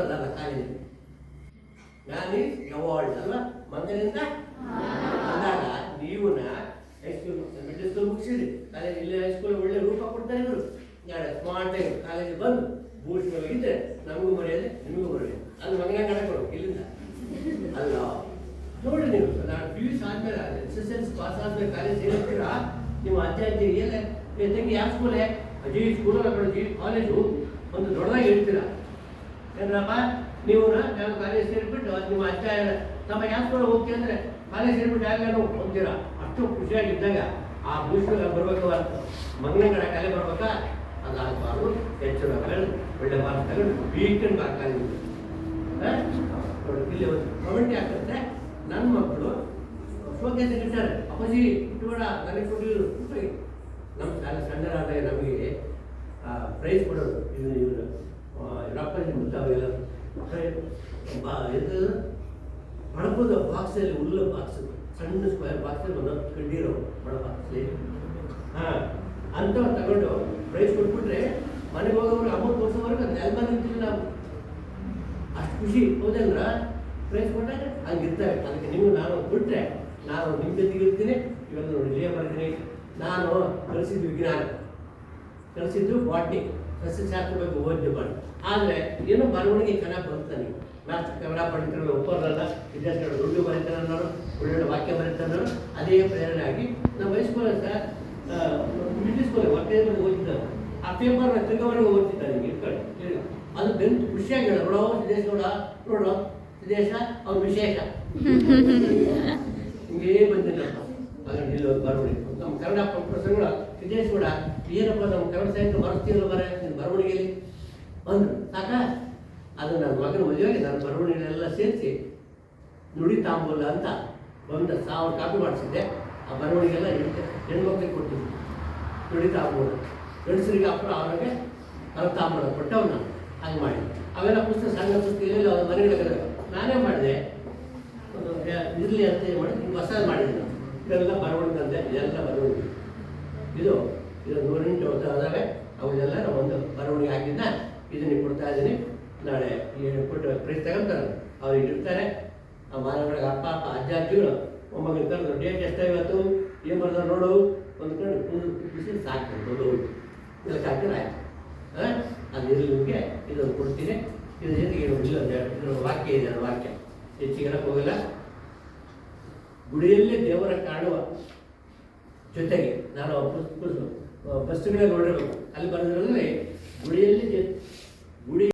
College ನಾನು award ಅಲ್ವಾ ಮಂಗನಿಂದ ಅಂದಾಗ ನೀವುನ high school school college high school ಒಳ್ಳೆ ರೂಪ ಕೊಡ್ತಾರೆ ಇವರು. ಯಾರು ಸ್ಮಾರ್ಟ್ ಆಗಿ ಕಾಲೇಜ್ ಬಂದು ಹೋಗಿದ್ರೆ ನಮಗೂ ಮರ್ಯಾದೆ, ನಿಮಗೂ ಮರ್ಯಾದೆ. ಅದು ಮಗನ ಇಲ್ಲಿಂದ. ಅಲ್ಲ, ನೋಡಿ ನೀವು, ನಾನು P U S S pass ಆದ್ಮೇಲೆ ಕಾಲೇಜ್ ಸೇರಿರ್ತೀರಾ? ನಿಮ್ಮ ಅಜ್ಜ, ಅಜ್ಜಿ ಎಲ್ಲ ತಂಗಿ, ಯಾವ ಸ್ಕೂಲೇ ಅಜ್ಜಿ ಸ್ಕೂಲ್ ಕಾಲೇಜು ಹೇಳ್ತೀರಾ ಏನಪ್ಪ ನೀವು ನಾನು ಕಾಲೇಜ್ ಸೇರಿಬಿಟ್ಟು ನಿಮ್ಮ ಅಜ್ಜ ತಮ್ಮ ಯಾಸ್ಕೊಂಡು ಹೋಗ್ತಿ ಅಂದ್ರೆ ಕಾಲೇಜ್ ಸೇರಿಬಿಟ್ಟು ಯಾರು ಹೋಗ್ತೀರಾ? ಅಷ್ಟು ಖುಷಿಯಾಗಿದ್ದಾಗ ಆ ಭೂಷಣ ಬರ್ಬೇಕು ಅಂತ. ಮಗನ ಕಡೆ ಕಲೆ ಬರ್ಬೇಕಾ? ಅದಾಗಬಾರ್ದು. ಹೆಚ್ಚು ಬೆಳೆದು ಒಳ್ಳೆ ಮಾರ್ಕ್ಸ್ ತಗೊಂಡು ವೀಕೆಂಡ್ ಆ ಕಾಲೇಜ್ ಇಲ್ಲಿ ಕಮೆಂಟ್ ಯಾಕಂದರೆ ನನ್ನ ಮಕ್ಕಳು ಶೋಕೇಸ್ ಇರ್ತಾರೆ ಅಪ್ಪಾಜಿ ಇಟ್ಬೇಡ ನನಗೆ ಕೊಟ್ಟಿದ್ರು ನಮ್ಮ ಶಾಲೆ ಸಣ್ಣರಾದಾಗ ನಮಗೆ ಪ್ರೈಸ್ ಕೊಡೋದು ಇದು ಇವರು ರಪ್ಪಲ್ಲಿ ಮುದ್ದಾವೆಲ್ಲ ಬಾ ಇದು ಮಡಪದ ಬಾಕ್ಸಲ್ಲಿ ಉಳ್ಳ ಬಾಕ್ಸ್ ಸಣ್ಣ ಸ್ಕ್ವೇರ್ ಬಾಕ್ಸಲ್ಲಿ ಒಂದು ಕಂಡಿರೋ ಬಡ ಬಾಕ್ಸಲ್ಲಿ ಹಾಂ ಅಂಥವು ತಗೊಂಡು ಪ್ರೈಸ್ ಕೊಟ್ಬಿಟ್ರೆ ಮನೆಗೆ ಹೋಗೋರು ಅಮ್ಮ ಅದು ನೆಲಮ ನಾವು. ಅಷ್ಟು ಖುಷಿ ಹೌದಲ್ರ ಪ್ರೈಸ್ ಕೊಟ್ಟಾಗ ಹಂಗಿರ್ತಾರೆ ಅದಕ್ಕೆ ನೀವು ನಾನು ಬಿಟ್ಟರೆ ನಾನು ನಿಮ್ಮ ಜೊತೆಗೆ ಇರ್ತೀನಿ. ಇವೆಲ್ಲ ನೋಡಿ ಇಲ್ಲೇ ಬರ್ತೀನಿ ನಾನು ಕಲಿಸಿದ್ದು ವಿಜ್ಞಾನ. ಕಲಿಸಿದ್ದು ಬಾಟ್ನಿ ಸಸ್ಯಶಾಸ್ತ್ರ ಬಗ್ಗೆ ಓದ್ದೆ ಮಾಡಿ. ಆದರೆ ಏನೋ ಬರವಣಿಗೆ ಚೆನ್ನಾಗಿ ಬರ್ತಾನೆ ಮ್ಯಾಥ್ಸ್ ಕನ್ನಡ ಪಂಡಿತರಲ್ಲಿ ಒಪ್ಪರಲ್ಲ ವಿದ್ಯಾರ್ಥಿಗಳು ದುಡ್ಡು ಬರೀತಾರೆ ಅನ್ನೋರು ಒಳ್ಳೊಳ್ಳೆ ವಾಕ್ಯ ಬರೀತಾರೆ ಅದೇ ಪ್ರೇರಣೆ ಆಗಿ ನಮ್ಮ ಹೈಸ್ಕೂಲ್ ಸರ್ ಮಿಡ್ಲ್ ಸ್ಕೂಲ್ ಹೊಟ್ಟೆ ಮೇಲೆ ಓದಿದ್ದ ಆ ಪೇಪರ್ನ ತಿರುಗವರೆಗೆ ಓದ್ತಿದ್ದ ನಿಮಗೆ ಕಡೆ ಅದು ಬೆಂತು ಖುಷಿಯಾಗಿ ಹೇಳ ನೋಡೋ ಸಿದ್ದೇಶ ನೋಡ ನೋಡೋ ಸಿದ್ದೇಶ ಅವ್ರ ವಿಶೇಷ. ಹಿಂಗೇ ಬಂದಿಲ್ಲಪ್ಪ ಅದನ್ನು ಇಲ್ಲಿ ಬರವಣಿಗೆ. ನಮ್ಮ ಕನ್ನಡ ಪ್ರೊಫೆಸರ್ಗಳು ಸಿದ್ದೇಶ್ ಕೂಡ ಏನಪ್ಪ ನಮ್ಮ ಕನ್ನಡ ಸಾಹಿತ್ಯ ಬರೆಸ್ತಿದ್ರು ಬರ ನೀನು ಬರವಣಿಗೆಯಲ್ಲಿ ಅಂದರು ಸಾಕ? ಅದು ನನ್ನ ಮಗನ ಮದುವೆಗೆ ನಾನು ಬರವಣಿಗೆಗಳೆಲ್ಲ ಸೇರಿಸಿ ನುಡಿ ತಾಂಬೂಲ ಅಂತ ಒಂದು ಸಾವಿರ ಕಾಪಿ ಮಾಡಿಸಿದ್ದೆ. ಆ ಬರವಣಿಗೆಲ್ಲ ಹೆಣ್ಮಕ್ಳಿಗೆ ಕೊಟ್ಟಿದ್ದೆ. ನುಡಿ ತಾಂಬೂಲ ಗಂಡಸರಿಗೆ ಅಪ್ಪ ಅವರಿಗೆ ಹೊರ ತಾಂಬೂಲ ಕೊಟ್ಟವನ್ನ ಹಾಗೆ ಮಾಡಿ ಅವೆಲ್ಲ ಪುಸ್ತಕ ಸಣ್ಣ ಪುಸ್ತಕ ಇರಲಿಲ್ಲ ಮನೆಗಳಿಗೆ ನಾನೇ ಮಾಡಿದೆ. ಇರಲಿ ಅಂತ ಏನು ಮಾಡಿದೆ ಹೊಸದು ಮಾಡಿದ್ದೆ ನಾನು ಇದೆಲ್ಲ ಬರವಣಿಗೆ ಇದೆಲ್ಲ ಬರವಣಿಗೆ ಇದು ಇದು ನೂರೆಂಟು ವರ್ಷ ಆದಾಗ ಅವನ್ನೆಲ್ಲ ನಾವು ಒಂದು ಬರವಣಿಗೆ ಹಾಕಿದ್ದ ಇದನ್ನ ಕೊಡ್ತಾ ಇದ್ದೀನಿ. ನಾಳೆ ಕೊಟ್ಟು ಪ್ರೈಸ್ ತಗೊಂತಾರೆ ಅವ್ರು ಇಟ್ಟಿರ್ತಾರೆ. ಆ ಮಾನವಗಳಿಗೆ ಅಪ್ಪ ಅಪ್ಪ, ಅಜ್ಜ ಅಜ್ಜಿಗಳು ಒಮ್ಮಗಿನ ಕರೆದು, ಡೇಟ್ ಎಷ್ಟ ಇವತ್ತು? ಏನು ಬರ್ತಾರೆ ನೋಡು. ಒಂದು ಕಡೆ ಕೂದಲು ಬಿಸಿ ಸಾಕು ಬದು ಇದಕ್ಕೆ ಹಾಕಿದ್ರೆ ಆಯ್ತು. ಹಾಂ ಅದು ಇರಲಿ ನಿಮಗೆ. ಇದನ್ನು ಕೊಡ್ತೀನಿ. ಇದು ಜೊತೆಗೆ ಇಲ್ಲ ವಾಕ್ಯ ಇದೆ ವಾಕ್ಯ. ಹೆಚ್ಚಿಗೆ ಹೋಗಲ್ಲ ಗುಡಿಯಲ್ಲಿ ದೇವರ ಕಾಣುವ ಜೊತೆಗೆ ನಾನು ಬಸ್ಸುಗಳೇ ನೋಡಿರಬೇಕು ಅಲ್ಲಿ ಬರೋದ್ರಲ್ಲಿ ಗುಡಿಯಲ್ಲಿ ಗುಡಿ